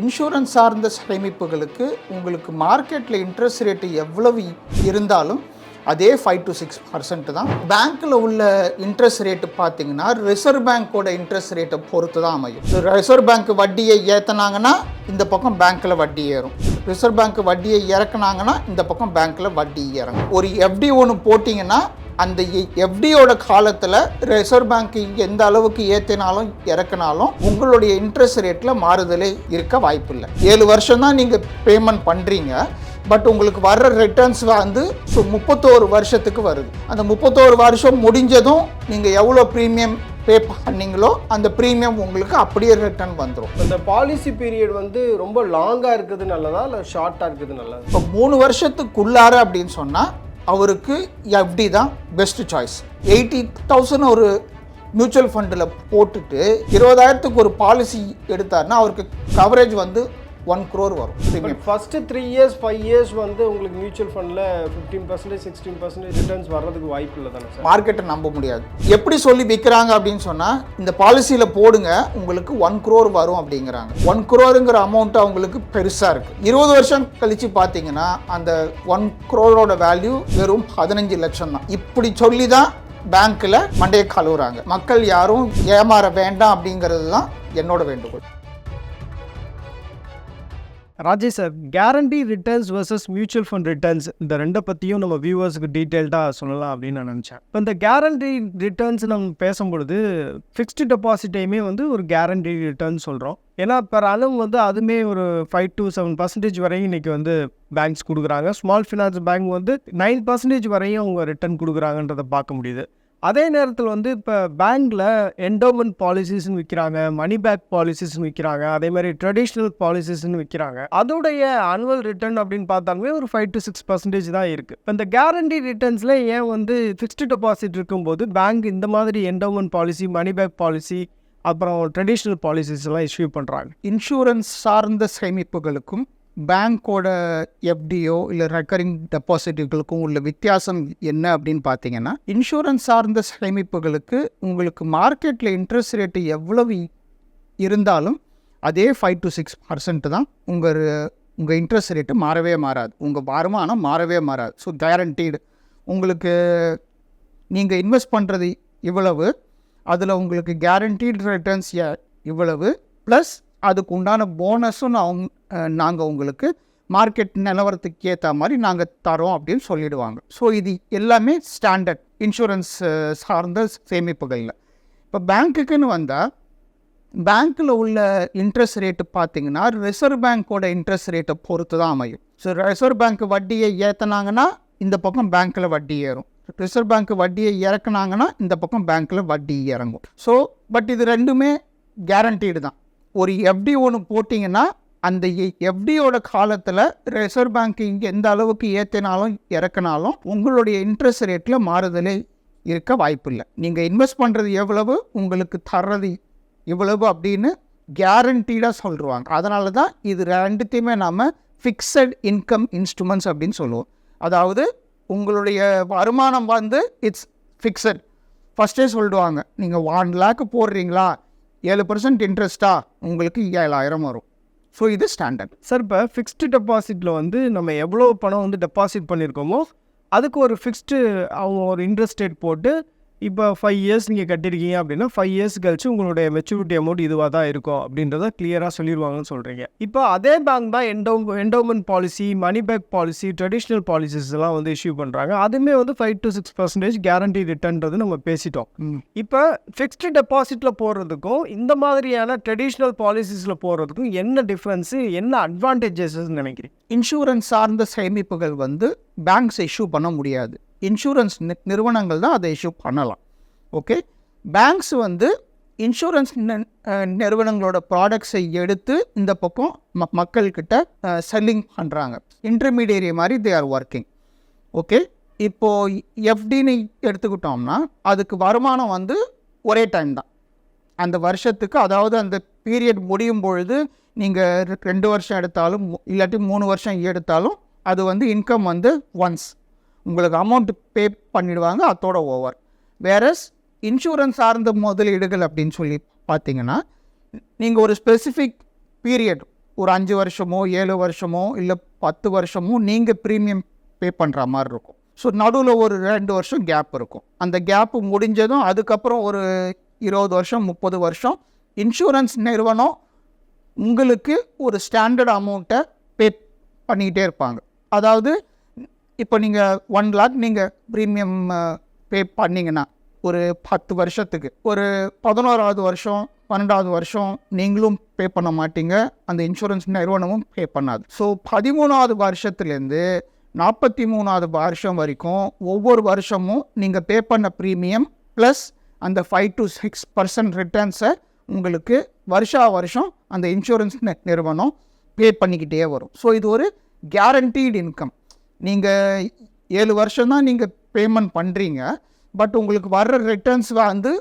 Insurance சார்ந்த சேமிப்புகளுக்கு உங்களுக்கு மார்க்கெட்டில் இன்ட்ரெஸ்ட் ரேட்டு எவ்வளவு இருந்தாலும் அதே ஃபைவ் டு சிக்ஸ் பர்சன்ட் தான். பேங்க்கில் உள்ள இன்ட்ரெஸ்ட் ரேட்டு பார்த்தீங்கன்னா ரிசர்வ் பேங்க்கோட இன்ட்ரெஸ்ட் ரேட்டை பொறுத்து தான் அமையும். ரிசர்வ் பேங்க் வட்டியை ஏற்றுனாங்கன்னா இந்த பக்கம் பேங்க்கில் வட்டி ஏறும். ரிசர்வ் பேங்க் வட்டியை இறக்குனாங்கன்னா இந்த பக்கம் பேங்க்கில் வட்டி இறங்கும் ஒரு எஃப்டி ஒன்று போட்டிங்கன்னா அந்த எஃப்டியோட காலத்தில் ரிசர்வ் பேங்க் எந்த அளவுக்கு ஏற்றினாலும் இறக்குனாலும் உங்களுடைய இன்ட்ரெஸ்ட் ரேட்டில் மாறுதலே இருக்க வாய்ப்பில்லை. ஏழு வருஷம் தான் நீங்கள் பேமெண்ட் பண்ணுறீங்க பட் உங்களுக்கு வர்ற ரிட்டர்ன்ஸ் வந்து ஸோ முப்பத்தோரு வருஷத்துக்கு வருது. அந்த முப்பத்தோரு வருஷம் முடிஞ்சதும் நீங்கள் எவ்வளோ ப்ரீமியம் பே பண்ணீங்களோ அந்த ப்ரீமியம் உங்களுக்கு அப்படியே ரிட்டர்ன் வந்துடும் இந்த பாலிசி பீரியட் வந்து ரொம்ப லாங்காக இருக்குது நல்லதா இல்லை ஷார்ட்டாக இருக்குது நல்லதா இப்போ மூணு வருஷத்துக்குள்ளார அப்படின்னு சொன்னால் அவருக்கு எஃப்டி தான் பெஸ்ட் சாய்ஸ் எயிட்டி தௌசண்ட் ஒரு மியூச்சுவல் ஃபண்டில் போட்டுட்டு இருபதாயிரத்துக்கு ஒரு பாலிசி எடுத்தாருன்னா அவருக்கு கவரேஜ் வந்து ஒன் க்ரோர் வரும். First three years five years வந்து உங்களுக்கு மியூச்சுவல் ஃபண்டில் fifteen percentage sixteen percentage returns வர்றதுக்கு வாய்ப்பு இல்லை தானே சார்? மார்க்கெட்டை நம்ப முடியாது. எப்படி சொல்லி விற்கிறாங்க அப்படின்னு சொன்னால் இந்த பாலிசியில் போடுங்க உங்களுக்கு ஒன் க்ரோர் வரும் அப்படிங்கிறாங்க. ஒன் க்ரோருங்கிற அமௌண்ட் அவங்களுக்கு பெருசாக இருக்குது இருபது வருஷம் கழித்து பார்த்தீங்கன்னா அந்த ஒன் க்ரோரோட வேல்யூ வெறும் பதினஞ்சு லட்சம் தான். இப்படி சொல்லி தான் பேங்க்கில் மண்டையை கழுவுறாங்க. மக்கள் யாரும் ஏமாற வேண்டாம் அப்படிங்கிறது தான் என்னோட வேண்டுகோள். Rajesh sir guarantee returns versus mutual fund returns இந்த ரெண்டை பற்றியும் நம்ம வியூவர்ஸுக்கு டீட்டெயில்டாக சொல்லலாம் அப்படின்னு நான் நினச்சேன். இப்போ இந்த கேரண்டி ரிட்டர்ன்ஸ் நம்ம பேசும்பொழுது ஃபிக்ஸ்டு டெபாசிட்டையுமே வந்து ஒரு கேரண்டி ரிட்டர்ன் சொல்கிறோம் ஏன்னா பெர் அளவு வந்து அதுவுமே ஒரு ஃபைவ் டு செவன் பர்சன்டேஜ் வரையும் இன்றைக்கி வந்து பேங்க்ஸ் கொடுக்குறாங்க. ஸ்மால் ஃபினான்ஸ் பேங்க் வந்து நைன் பர்சன்டேஜ் வரையும் அவங்க ரிட்டர்ன் கொடுக்குறாங்கன்றதை பார்க்க முடியுது. அதே நேரத்தில் வந்து இப்போ பேங்க்கில் என்டோமெண்ட் பாலிசிஸ்னு விற்கிறாங்க மணி பேக் பாலிசிஸ்னு விற்கிறாங்க அதே மாதிரி ட்ரெடிஷ்னல் பாலிசிஸ்னு விற்கிறாங்க அதோடைய ஆனுவல் ரிட்டர்ன் அப்படின்னு பார்த்தாலுமே ஒரு ஃபைவ் டு சிக்ஸ் பர்சன்டேஜ் தான் இருக்குது இப்போ இந்த கேரண்டி ரிட்டர்ன்ஸில் ஏன் வந்து ஃபிக்ஸ்டு டெபாசிட் இருக்கும்போது பேங்க் இந்த மாதிரி endowment policy money back policy அப்புறம் ட்ரெடிஷ்னல் பாலிசிஸ் எல்லாம் இஷ்யூ பண்ணுறாங்க இன்சூரன்ஸ் சார்ந்த சேமிப்புகளுக்கும் பேங்க்கோட எஃப்டியோ இல்லை ரெக்கரிங் டெபாசிட்டுகளுக்கும் உள்ள வித்தியாசம் என்ன அப்படின்னு பார்த்தீங்கன்னா இன்சூரன்ஸ் சார்ந்த சேமிப்புகளுக்கு உங்களுக்கு மார்க்கெட்டில் இன்ட்ரெஸ்ட் ரேட்டு எவ்வளவு இருந்தாலும் அதே ஃபைவ் டு சிக்ஸ் பர்சன்ட் தான் உங்கள் உங்கள் இன்ட்ரெஸ்ட் ரேட்டு மாறவே மாறாது. உங்கள் வருமானம் மாறவே மாறாது. ஸோ கேரண்டீடு உங்களுக்கு நீங்கள் இன்வெஸ்ட் பண்ணுறது இவ்வளவு அதில் உங்களுக்கு கேரண்டீடு ரிட்டர்ன்ஸ் இவ்வளவு ப்ளஸ் அதுக்கு உண்டான போனஸும் அவங்க நாங்கள் உங்களுக்கு மார்க்கெட் நிலவரத்துக்கு ஏற்ற மாதிரி நாங்கள் தரோம் அப்படின்னு சொல்லிடுவாங்க. ஸோ இது எல்லாமே ஸ்டாண்டர்ட் இன்சூரன்ஸ் சார்ந்த சேமிப்புகளில். இப்போ பேங்க்குக்குன்னு வந்தால் பேங்க்கில் உள்ள இன்ட்ரெஸ்ட் ரேட்டு பார்த்தீங்கன்னா ரிசர்வ் பேங்க்கோட இன்ட்ரெஸ்ட் ரேட்டை பொறுத்து தான் அமையும். ஸோ ரிசர்வ் பேங்க் வட்டியை ஏற்றினாங்கன்னா இந்த பக்கம் பேங்க்கில் வட்டி ஏறும். ரிசர்வ் பேங்க் வட்டியை இறக்குனாங்கன்னா இந்த பக்கம் பேங்க்கில் வட்டி இறங்கும். ஸோ பட் இது ரெண்டுமே கேரண்டீடு தான். ஒரு எஃப்டி ஒன்று போட்டிங்கன்னா அந்த எஃப்டியோட காலத்தில் ரிசர்வ் பேங்க் இங்கே எந்த அளவுக்கு ஏற்றினாலும் இறக்குனாலும் உங்களுடைய இன்ட்ரெஸ்ட் ரேட்டில் மாறுதலே இருக்க வாய்ப்பில்லை. நீங்கள் இன்வெஸ்ட் பண்ணுறது எவ்வளவு உங்களுக்கு தர்றது இவ்வளவு அப்படின்னு கேரண்டீடாக சொல்லுவாங்க அதனால தான் இது ரெண்டுத்தையுமே நாம் ஃபிக்ஸட் இன்கம் இன்ஸ்ட்ருமெண்ட்ஸ் அப்படின்னு சொல்லுவோம். அதாவது உங்களுடைய வருமானம் வந்து இட்ஸ் ஃபிக்ஸட் ஃபஸ்ட்டே சொல்லிடுவாங்க நீங்கள் ஒன் லேக்கு போடுறீங்களா? ஏழு பர்சன்ட் இன்ட்ரெஸ்ட்டாக உங்களுக்கு ஏழாயிரம் வரும். ஸோ இது ஸ்டாண்டர்ட் சார் இப்போ ஃபிக்ஸ்டு டெபாசிட்டில் வந்து நம்ம எவ்வளோ பணம் வந்து டெபாசிட் பண்ணியிருக்கோமோ அதுக்கு ஒரு ஃபிக்ஸ்டு அவங்க ஒரு இன்ட்ரெஸ்ட் ரேட் போட்டு இப்போ ஃபைவ் இயர்ஸ் நீங்கள் கட்டியிருக்கீங்க அப்படின்னா ஃபைவ் இயர்ஸ் கழிச்சு உங்களுடைய மெச்சூரிட்டி அமௌண்ட் இதுவாக தான் இருக்கும் அப்படின்றத கிளியராக சொல்லிடுவாங்கன்னு சொல்கிறீங்க இப்போ அதே பேங்க் தான் endo endowment policy money back policy traditional policies எல்லாம் வந்து இஷ்யூ பண்ணுறாங்க அதுவுமே வந்து five to six percentage guarantee ரிட்டர்ன்றது நம்ம பேசிட்டோம். இப்போ ஃபிக்ஸ்டு டெபாசிட்டில் போடுறதுக்கும் இந்த மாதிரியான ட்ரெடிஷ்னல் பாலிசிஸில் போடுறதுக்கும் என்ன டிஃப்ரென்ஸு என்ன அட்வான்டேஜஸ் நினைக்கிறீங்க? இன்சூரன்ஸ் சார்ந்த சேமிப்புகள் வந்து பேங்க்ஸ் இஷ்யூ பண்ண முடியாது. இன்சூரன்ஸ் நிறுவனங்கள் தான் அதை இஷ்யூ பண்ணலாம். ஓகே பேங்க்ஸ் வந்து இன்சூரன்ஸ் நிறுவனங்களோட ப்ராடக்ட்ஸை எடுத்து இந்த பக்கம் ம மக்கள்கிட்ட செல்லிங் பண்ணுறாங்க இன்டர்மீடியரி மாதிரி தே ஆர் ஒர்க்கிங் ஓகே இப்போது எஃப்டின்னு எடுத்துக்கிட்டோம்னா அதுக்கு வருமானம் வந்து ஒரே டைம் தான். அந்த வருஷத்துக்கு அதாவது அந்த பீரியட் முடியும் பொழுது நீங்கள் ரெண்டு வருஷம் எடுத்தாலும் இல்லாட்டி மூணு வருஷம் எடுத்தாலும் அது வந்து இன்கம் வந்து ஒன்ஸ் உங்களுக்கு அமௌண்ட் பே பண்ணிடுவாங்க அதோட ஓவர் வேறஸ் இன்சூரன்ஸ் சார்ந்த முதலீடுகள் அப்படின்னு சொல்லி பார்த்தீங்கன்னா நீங்கள் ஒரு ஸ்பெசிஃபிக் பீரியட் ஒரு அஞ்சு வருஷமோ ஏழு வருஷமோ இல்லை பத்து வருஷமோ நீங்கள் ப்ரீமியம் பே பண்ணுற மாதிரி இருக்கும். ஸோ நடுவில் ஒரு ரெண்டு வருஷம் கேப் இருக்கும். அந்த கேப்பு முடிஞ்சதும் அதுக்கப்புறம் ஒரு இருபது வருஷம் முப்பது வருஷம் இன்சூரன்ஸ் நிறுவனம் உங்களுக்கு ஒரு ஸ்டாண்டர்ட் அமௌண்ட்டை பே பண்ணிக்கிட்டே இருப்பாங்க. அதாவது இப்போ நீங்கள் ஒன் லேக் நீங்கள் ப்ரீமியம் பே பண்ணிங்கன்னா ஒரு பத்து வருஷத்துக்கு ஒரு பதினோராவது வருஷம் பன்னெண்டாவது வருஷம் நீங்களும் பே பண்ண மாட்டீங்க. அந்த இன்சூரன்ஸ் நிறுவனமும் பே பண்ணாது. ஸோ பதிமூணாவது வருஷத்துலேருந்து நாற்பத்தி மூணாவது வருஷம் வரைக்கும் ஒவ்வொரு வருஷமும் நீங்கள் பே பண்ண ப்ரீமியம் ப்ளஸ் அந்த ஃபைவ் டு சிக்ஸ் பர்சன்ட் ரிட்டர்ன்ஸை உங்களுக்கு வருஷா வருஷம் அந்த இன்சூரன்ஸ் நிறுவனம் பே பண்ணிக்கிட்டே வரும். ஸோ இது ஒரு கேரண்டீடு இன்கம் நீங்கள் ஏழு வருஷம் தான் நீங்கள் பேமெண்ட் பண்ணுறீங்க பட் உங்களுக்கு வர்ற ரிட்டர்ன்ஸ் வந்து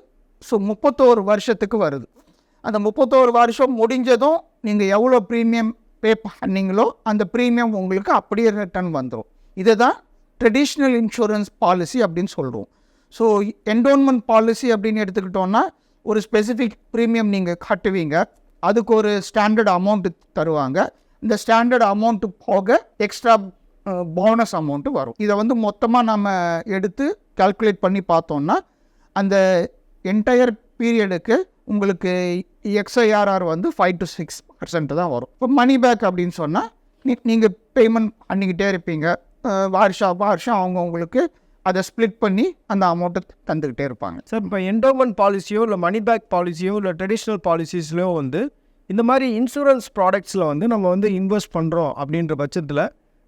ஸோ முப்பத்தோரு வருஷத்துக்கு வருது. அந்த முப்பத்தோரு வருஷம் முடிஞ்சதும் நீங்கள் எவ்வளோ ப்ரீமியம் பே பண்ணீங்களோ அந்த ப்ரீமியம் உங்களுக்கு அப்படியே ரிட்டர்ன் வந்துடும் இதை தான் ட்ரெடிஷ்னல் இன்சூரன்ஸ் பாலிசி அப்படின்னு சொல்கிறோம் ஸோ என்டோன்மெண்ட் பாலிசி அப்படின்னு எடுத்துக்கிட்டோன்னா ஒரு ஸ்பெசிஃபிக் ப்ரீமியம் நீங்கள் கட்டுவீங்க. அதுக்கு ஒரு ஸ்டாண்டர்ட் அமௌண்ட்டு தருவாங்க. இந்த ஸ்டாண்டர்ட் அமௌண்ட்டு போக எக்ஸ்ட்ரா போனஸ் அமௌண்ட்டு வரும். இதை வந்து மொத்தமாக நம்ம எடுத்து கால்குலேட் பண்ணி பார்த்தோம்னா அந்த என்டையர் பீரியடுக்கு உங்களுக்கு எக்ஸ்ஐஆர்ஆர் வந்து ஃபைவ் டு சிக்ஸ் பர்சன்ட் தான் வரும். இப்போ மணி பேக் அப்படின்னு சொன்னால் நீ நீங்கள் பேமெண்ட் பண்ணிக்கிட்டே இருப்பீங்க. வருஷம் வருஷம் அவங்க உங்களுக்கு அதை ஸ்ப்ளிட் பண்ணி அந்த அமௌண்ட்டை தந்துக்கிட்டே இருப்பாங்க. சார் இப்போ என்டோமெண்ட் பாலிசியோ இல்லை மணி பேக் பாலிசியோ இல்லை ட்ரெடிஷ்னல் பாலிசிஸ்லையோ வந்து இந்த மாதிரி இன்சூரன்ஸ் ப்ராடக்ட்ஸில் வந்து நம்ம வந்து இன்வெஸ்ட் பண்ணுறோம் அப்படின்ற பட்சத்தில்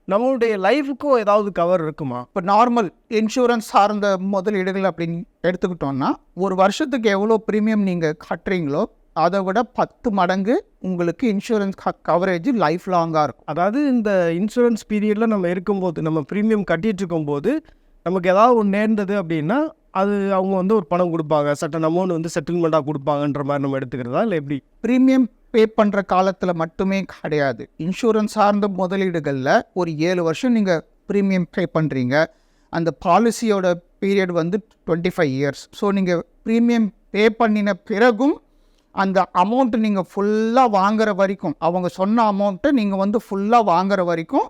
நம்மளுடைய லைஃபுக்கும் ஏதாவது கவர் இருக்குமா? இப்போ நார்மல் இன்சூரன்ஸ் சார்ந்த முதலீடுகள் அப்படின்னு எடுத்துக்கிட்டோம்னா ஒரு வருஷத்துக்கு எவ்வளோ ப்ரீமியம் நீங்கள் கட்டுறீங்களோ அதை விட பத்து மடங்கு உங்களுக்கு இன்சூரன்ஸ் கவரேஜ் லைஃப் லாங்காக இருக்கும். அதாவது இந்த இன்சூரன்ஸ் பீரியடில் நம்ம இருக்கும்போது நம்ம ப்ரீமியம் கட்டிகிட்டு இருக்கும்போது நமக்கு ஏதாவது ஒன்று நேர்ந்தது அப்படின்னா அது அவங்க வந்து ஒரு பணம் கொடுப்பாங்க. சட்டன் அமௌண்ட் வந்து செட்டில்மெண்ட்டாக கொடுப்பாங்கன்ற மாதிரி நம்ம எடுத்துக்கிறதா? இல்லை எப்படி? ப்ரீமியம் பே பண்ணுற காலத்தில் மட்டுமே கிடையாது. இன்சூரன்ஸ் சார்ந்த முதலீடுகளில் ஒரு ஏழு வருஷம் நீங்கள் ப்ரீமியம் பே பண்ணுறீங்க அந்த பாலிசியோட பீரியட் வந்து டுவெண்ட்டி ஃபைவ் இயர்ஸ் ஸோ நீங்கள் ப்ரீமியம் பே பண்ணின பிறகும் அந்த அமௌண்ட்டு நீங்கள் ஃபுல்லாக வாங்குற வரைக்கும் அவங்க சொன்ன அமௌண்ட்டை நீங்கள் வந்து ஃபுல்லாக வாங்குற வரைக்கும்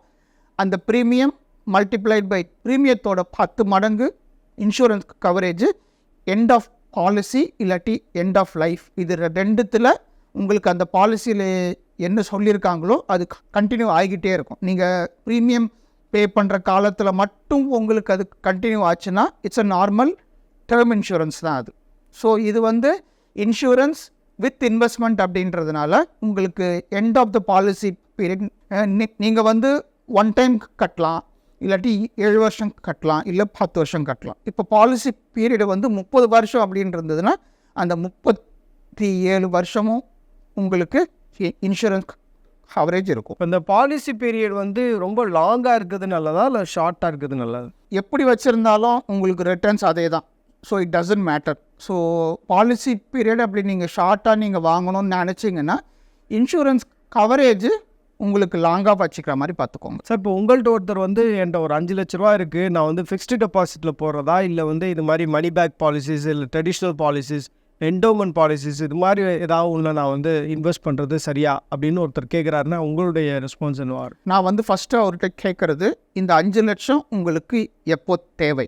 அந்த ப்ரீமியம் மல்டிப்ளைட் பை ப்ரீமியத்தோட பத்து மடங்கு insurance coverage end of policy இல்லாட்டி எண்ட் ஆஃப் லைஃப் இது ரெ- ரெண்டுத்தில் உங்களுக்கு அந்த பாலிசியில் என்ன சொல்லியிருக்காங்களோ அது கண்டினியூ ஆகிக்கிட்டே இருக்கும். நீங்கள் ப்ரீமியம் பே பண்ணுற காலத்தில் மட்டும் உங்களுக்கு அது கண்டினியூ ஆச்சுன்னா it's a normal term insurance தான் அது. ஸோ இது வந்து இன்சூரன்ஸ் வித் இன்வெஸ்ட்மெண்ட் அப்படின்றதுனால உங்களுக்கு end of the policy period நீங்கள் வந்து ஒன் டைம் கட்டலாம் இல்லாட்டி ஏழு வருஷம் கட்டலாம் இல்லை பத்து வருஷம் கட்டலாம். இப்போ பாலிசி பீரியடு வந்து முப்பது வருஷம் அப்படின்னு இருந்ததுன்னா அந்த முப்பத்தி ஏழு வருஷமும் உங்களுக்கு இன்சூரன்ஸ் கவரேஜ் இருக்கும். இப்போ இந்த பாலிசி பீரியட் வந்து ரொம்ப லாங்காக இருக்கிறது நல்லதா இல்லை ஷார்ட்டாக இருக்கிறது நல்லதா எப்படி வச்சுருந்தாலும் உங்களுக்கு ரிட்டர்ன்ஸ் அதே தான் so it doesn't matter so policy period அப்படி நீங்கள் ஷார்ட்டாக நீங்கள் வாங்கணும்னு நினச்சிங்கன்னா இன்சூரன்ஸ் கவரேஜ் உங்களுக்கு லாங்காக வச்சுக்கிற மாதிரி பார்த்துக்கோங்க. சார் இப்போ உங்கள்கிட்ட ஒருத்தர் வந்து என்கிட்ட ஒரு அஞ்சு லட்ச ரூபா இருக்குது நான் வந்து ஃபிக்ஸ்டு டெபாசிட்டில் போடுறதா இல்லை வந்து இது மாதிரி மணி பேக் பாலிசிஸ் இல்லை ட்ரெடிஷ்னல் பாலிசிஸ் என்டோமெண்ட் பாலிசிஸ் இது மாதிரி ஏதாவது ஒன்று நான் வந்து இன்வெஸ்ட் பண்ணுறது சரியா அப்படின்னு ஒருத்தர் கேட்குறாருன்னா உங்களுடைய ரெஸ்பான்ஸ் என்னவார் நான் வந்து ஃபஸ்ட்டு அவர்கிட்ட கேட்குறது இந்த அஞ்சு லட்சம் உங்களுக்கு எப்போ தேவை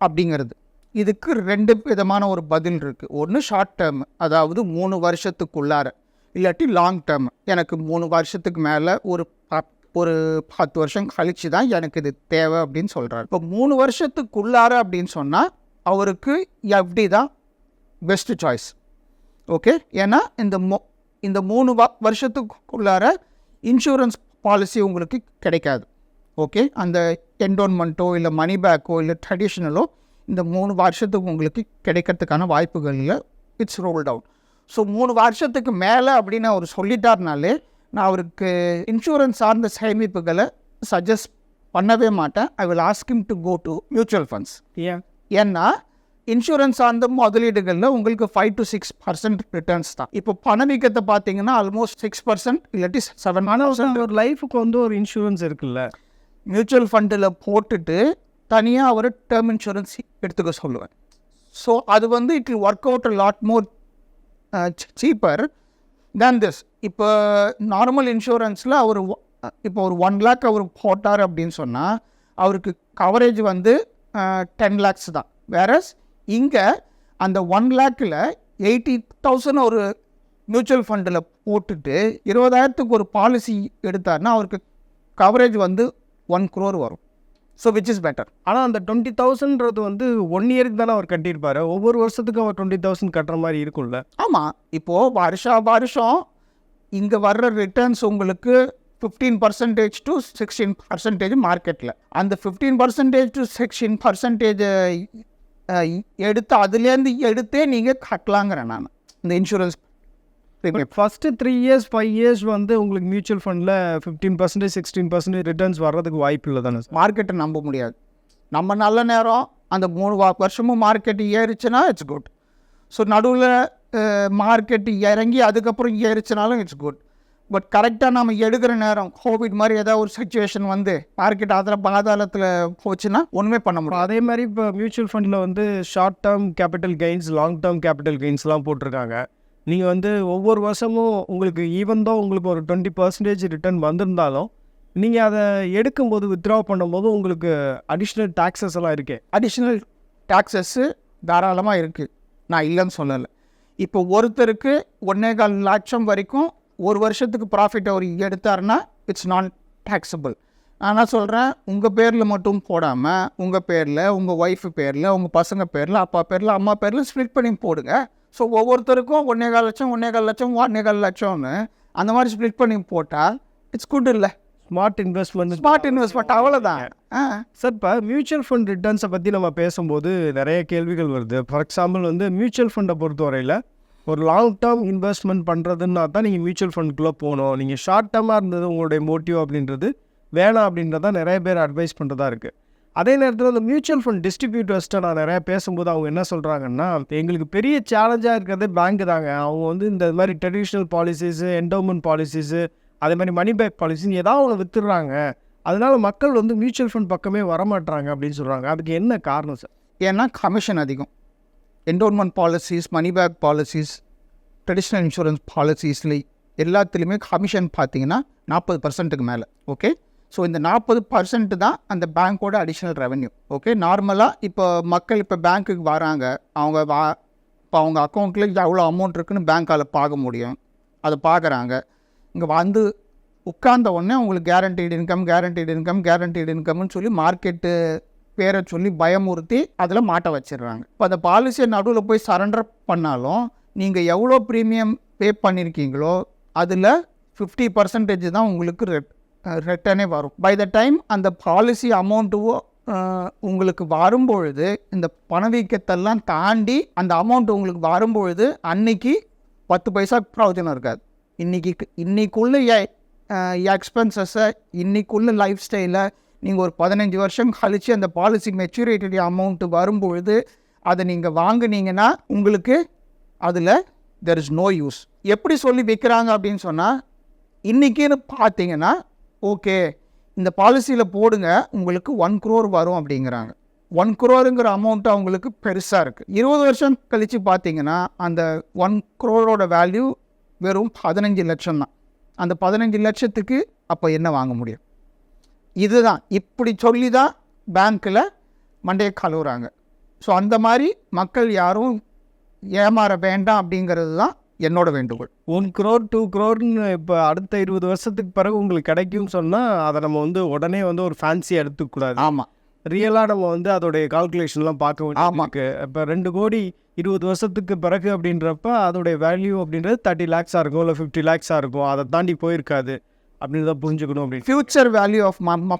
அப்படிங்கிறது. இதுக்கு ரெண்டு விதமான ஒரு பதில் இருக்குது ஒன்று ஷார்ட் டேர்ம் அதாவது மூணு வருஷத்துக்குள்ளார இல்லாட்டி லாங் டேர்ம் எனக்கு மூணு வருஷத்துக்கு மேலே ஒரு ஒரு பத்து வருஷம் கழிச்சு தான் எனக்கு இது தேவை அப்படின்னு சொல்கிறாரு இப்போ மூணு வருஷத்துக்குள்ளார அப்படின்னு சொன்னால் அவருக்கு எப்படி தான் பெஸ்ட்டு சாய்ஸ் ஓகே ஏன்னா இந்த மொ இந்த மூணு வ வருஷத்துக்குள்ளார இன்சூரன்ஸ் பாலிசி உங்களுக்கு கிடைக்காது. ஓகே அந்த என்டோன்மெண்ட்டோ இல்லை மணி பேக்கோ இல்லை ட்ரெடிஷ்னலோ இந்த மூணு வருஷத்துக்கு உங்களுக்கு கிடைக்கிறதுக்கான வாய்ப்புகள் இல்லை இட்ஸ் ரோல்ட் அவுட் ஸோ மூணு வருஷத்துக்கு மேலே அப்படின்னு அவர் சொல்லிட்டாருனாலே நான் அவருக்கு இன்சூரன்ஸ் சார்ந்த சேமிப்புகளை சஜஸ்ட் பண்ணவே மாட்டேன். I will ask him to go to mutual funds ஏன் ஏன்னா இன்சூரன்ஸ் சார்ந்த முதலீடுகளில் உங்களுக்கு five to six percent returns தான். இப்போ பணவீக்கத்தை பார்த்தீங்கன்னா ஆல்மோஸ்ட் சிக்ஸ் பர்சன்ட் இல்லாட்டி செவன் ஆனால் ஒரு லைஃபுக்கு வந்து ஒரு இன்சூரன்ஸ் இருக்குல்ல? மியூச்சுவல் ஃபண்டில் போட்டுட்டு தனியாக ஒரு டேர்ம் இன்சூரன்ஸ் எடுத்துக்க சொல்லுவேன். ஸோ அது வந்து it will work out lot more cheaper than this இப்போ நார்மல் இன்சூரன்ஸில் அவர் இப்போ ஒரு ஒன் லேக் அவர் போட்டார் அப்படின்னு சொன்னால் அவருக்கு கவரேஜ் வந்து டென் லேக்ஸ் தான். வேறஸ் இங்கே அந்த ஒன் லேக்கில் எயிட்டி தௌசண்ட் ஒரு மியூச்சுவல் ஃபண்டில் போட்டுட்டு இருபதாயிரத்துக்கு ஒரு பாலிசி எடுத்தாருன்னா அவருக்கு கவரேஜ் வந்து ஒன் குரோர் வரும். ஸோ விச் இஸ் பெட்டர் ஆனால் அந்த டுவெண்ட்டி தௌசண்ட்றது வந்து ஒன் இயருக்கு தானே அவர் கட்டியிருப்பாரு. ஒவ்வொரு வருஷத்துக்கும் அவர் டுவெண்ட்டி தௌசண்ட் கட்டுற மாதிரி இருக்கும்ல. ஆமாம் இப்போது வருஷா வருஷம் இங்கே வர்ற ரிட்டர்ன்ஸ் உங்களுக்கு fifteen percentage to sixteen percentage மார்க்கெட்டில் அந்த fifteen percentage to sixteen percentage எடுத்து அதுலேருந்து எடுத்தே நீங்கள் கட்டலாங்கிறேன் நான் இந்த insurance first three years five years வந்து உங்களுக்கு மியூச்சுவல் ஃபண்டில் fifteen percentage sixteen percentage returns வர்றதுக்கு வாய்ப்பு இல்லை தானே மார்க்கெட்டை நம்ப முடியாது நம்ம நல்ல நேரம் அந்த மூணு வருஷமும் மார்க்கெட் ஏறிச்சுன்னா இட்ஸ் குட் ஸோ நடுவில் மார்க்கெட் இறங்கி அதுக்கப்புறம் ஏறிச்சுனாலும் இட்ஸ் குட் பட் கரெக்டாக நம்ம எடுக்கிற நேரம் கோவிட் மாதிரி ஏதாவது ஒரு சுச்சுவேஷன் வந்து மார்க்கெட் அதில் பாதாளத்தில் போச்சுன்னா ஒன்றுமே பண்ண முடியாது. அதே மாதிரி இப்போ மியூச்சுவல் ஃபண்டில் வந்து short term capital gains long term capital கெயின்ஸ்லாம் போட்டிருக்காங்க. நீங்கள் வந்து ஒவ்வொரு வருஷமும் உங்களுக்கு ஈவன் தான் உங்களுக்கு ஒரு டுவெண்ட்டி பர்சன்டேஜ் ரிட்டர்ன் வந்திருந்தாலும் நீங்கள் அதை எடுக்கும்போது வித்ட்ரா பண்ணும்போது உங்களுக்கு அடிஷ்னல் டேக்ஸஸ் எல்லாம் இருக்கே. அடிஷ்னல் டேக்ஸஸ்ஸு தாராளமாக இருக்குது நான் இல்லைன்னு சொல்லலை. இப்போ ஒருத்தருக்கு ஒன்றே கால் லட்சம் வரைக்கும் ஒரு வருஷத்துக்கு ப்ராஃபிட் அவர் எடுத்தாருன்னா இட்ஸ் நான் டேக்ஸபிள் நான் சொல்கிறேன் உங்கள் பேரில் மட்டும் போடாமல் உங்கள் பேரில் உங்கள் ஒய்ஃபு பேரில் உங்கள் பசங்க பேரில் அப்பா பேரில் அம்மா பேரில் ஸ்ப்ளிட் பண்ணி போடுங்க. ஸோ ஒவ்வொருத்தருக்கும் ஒன்றே கால் லட்சம் ஒன்றே கால் லட்சம் ஒன்றே கால் லட்சம்னு அந்த மாதிரி ஸ்ப்ளிட் பண்ணி போட்டால் இட்ஸ் குட் இல்லை. ஸ்மார்ட் இன்வெஸ்ட்மெண்ட் ஸ்மார்ட் இன்வெஸ்ட்மெண்ட் அவ்வளோதான் ஆ. சார் இப்போ மியூச்சுவல் ஃபண்ட் ரிட்டர்ன்ஸை பற்றி நம்ம பேசும்போது நிறைய கேள்விகள் வருது. ஃபார் எக்ஸாம்பிள் வந்து மியூச்சுவல் ஃபண்டை பொறுத்தவரையில் ஒரு லாங் டேர்ம் இன்வெஸ்ட்மெண்ட் பண்ணுறதுன்னா தான் நீங்கள் மியூச்சுவல் ஃபண்ட்குள்ளே போகணும். நீங்கள் ஷார்ட் டேர்மாக இருந்தது உங்களுடைய மோட்டிவ் அப்படின்றது வேணாம் அப்படின்றத நிறைய பேர் அட்வைஸ் பண்ணுறதா இருக்குது அதே நேரத்தில் அந்த மியூச்சுவல் ஃபண்ட் டிஸ்ட்ரிபியூட்டர்ஸ்ட்டை நான் நிறையா பேசும்போது அவங்க என்ன சொல்கிறாங்கன்னா எங்களுக்கு பெரிய சேலஞ்சாக இருக்கிறதே பேங்க் தாங்க. அவங்க வந்து இந்த மாதிரி ட்ரெடிஷ்னல் பாலிசிஸு என்டோமெண்ட் பாலிசிஸு அதே மாதிரி மணி பேக் பாலிசின்னு ஏதாவது அவங்களை விற்றுறாங்க அதனால் மக்கள் வந்து மியூச்சுவல் ஃபண்ட் பக்கமே வரமாட்றாங்க அப்படின்னு சொல்கிறாங்க அதுக்கு என்ன காரணம் சார் ஏன்னா கமிஷன் அதிகம். Endowment policies money back policies traditional insurance பாலிசிஸில் எல்லாத்துலேயுமே கமிஷன் பார்த்தீங்கன்னா நாற்பது பர்சன்ட்டுக்கு மேலே ஓகே ஸோ இந்த நாற்பது பர்சன்ட் தான் அந்த பேங்க்கோட அடிஷ்னல் ரெவன்யூ ஓகே நார்மலாக இப்போ மக்கள் இப்போ பேங்க்குக்கு வராங்க அவங்க வா இப்போ அவங்க அக்கௌண்ட்டில் எவ்வளோ அமௌண்ட் இருக்குன்னு பேங்க்கால் பார்க்க முடியும். அதை பார்க்குறாங்க. இங்கே வந்து உட்கார்ந்த உடனே உங்களுக்கு guaranteed income guaranteed income guaranteed இன்கம்னு சொல்லி மார்க்கெட்டு பேரை சொல்லி பயமுறுத்தி அதில் மாட்ட வச்சிடுறாங்க. இப்போ அந்த பாலிசியை நடுவில் போய் சரண்டர் பண்ணாலும் நீங்கள் எவ்வளோ ப்ரீமியம் பே பண்ணியிருக்கீங்களோ அதில் ஃபிஃப்டி பர்சன்டேஜ் தான் உங்களுக்கு ரெட் ரிட்டர்னே வரும். பை த டைம் அந்த பாலிசி அமௌண்ட்டுவோ உங்களுக்கு வரும்பொழுது இந்த பணவீக்கத்தெல்லாம் தாண்டி அந்த அமௌண்ட் உங்களுக்கு வரும்பொழுது அன்னைக்கு பத்து பைசா பிரயோஜனம் இருக்காது. இன்றைக்கி இன்னைக்குள்ள எக்ஸ்பென்சஸை இன்றைக்குள்ள லைஃப் ஸ்டைலை நீங்கள் ஒரு பதினஞ்சு வருஷம் கழித்து அந்த பாலிசி மெச்சூரிட்டி அமௌண்ட்டு வரும்பொழுது அதை நீங்கள் வாங்கினீங்கன்னா உங்களுக்கு அதில் தெர் இஸ் நோ யூஸ் எப்படி சொல்லி விற்கிறாங்க அப்படின்னு சொன்னால் இன்றைக்கின்னு பார்த்தீங்கன்னா ஓகே இந்த பாலிசியில் போடுங்க உங்களுக்கு ஒன் குரோர் வரும் அப்படிங்கிறாங்க. ஒன் குரோருங்கிற அமௌண்ட் அவங்களுக்கு பெருசாக இருக்குது இருபது வருஷம் கழித்து பார்த்தீங்கன்னா அந்த ஒன் குரோரோட வேல்யூ வெறும் பதினஞ்சு லட்சம் தான் அந்த பதினஞ்சு லட்சத்துக்கு அப்போ என்ன வாங்க முடியும்? இதுதான். இப்படி சொல்லி தான் பேங்க்கில் மண்டையை கழுவுறாங்க. ஸோ அந்த மாதிரி மக்கள் யாரும் ஏமாற வேண்டாம் அப்படிங்கிறது தான் என்னோட வேண்டுகோள். ஒன் க்ரோர் டூ க்ரோர்னு இப்போ அடுத்த இருபது வருஷத்துக்கு பிறகு உங்களுக்கு கிடைக்கும்னு சொன்னால் அதை நம்ம வந்து உடனே வந்து ஒரு ஃபேன்சியாக எடுத்துக்கூடாது ஆமாம் ரியலாக நம்ம வந்து அதோடைய கால்குலேஷன்லாம் பார்க்க ஆமா. வேண்டியிருக்கு இப்போ ரெண்டு கோடி இருபது வருஷத்துக்கு பிறகு அப்படின்றப்ப அதோடைய வேல்யூ அப்படின்றது தேர்ட்டி லேக்ஸாக இருக்கும் இல்லை ஃபிஃப்டி லேக்ஸாக இருக்கும். அதை தாண்டி போயிருக்காது. அப்படின்றத புரிஞ்சுக்கணும் அப்படின்னு. ஃப்யூச்சர் வேல்யூ ஆஃப் ம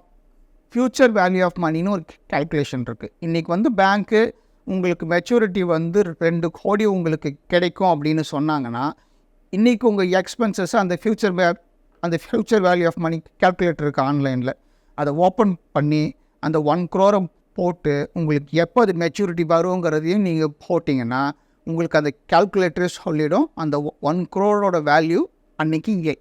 ஃப்யூச்சர் வேல்யூ ஆஃப் மணின்னு ஒரு கேல்குலேஷன் இருக்குது இன்றைக்கி வந்து பேங்க்கு உங்களுக்கு மெச்சூரிட்டி வந்து ரெண்டு கோடி உங்களுக்கு கிடைக்கும் அப்படின்னு சொன்னாங்கன்னா இன்றைக்கி உங்கள் எக்ஸ்பென்சஸ் அந்த ஃப்யூச்சர் வே அந்த future value of money calculator இருக்குது ஆன்லைனில் அதை ஓப்பன் பண்ணி அந்த ஒன் க்ரோரை போட்டு உங்களுக்கு எப்போ அது மெச்சூரிட்டி வருங்கிறதையும் நீங்கள் போட்டிங்கன்னா உங்களுக்கு அந்த கேல்குலேட்டரே சொல்லிடும். அந்த ஒன் க்ரோரோட வேல்யூ அன்றைக்கி எ-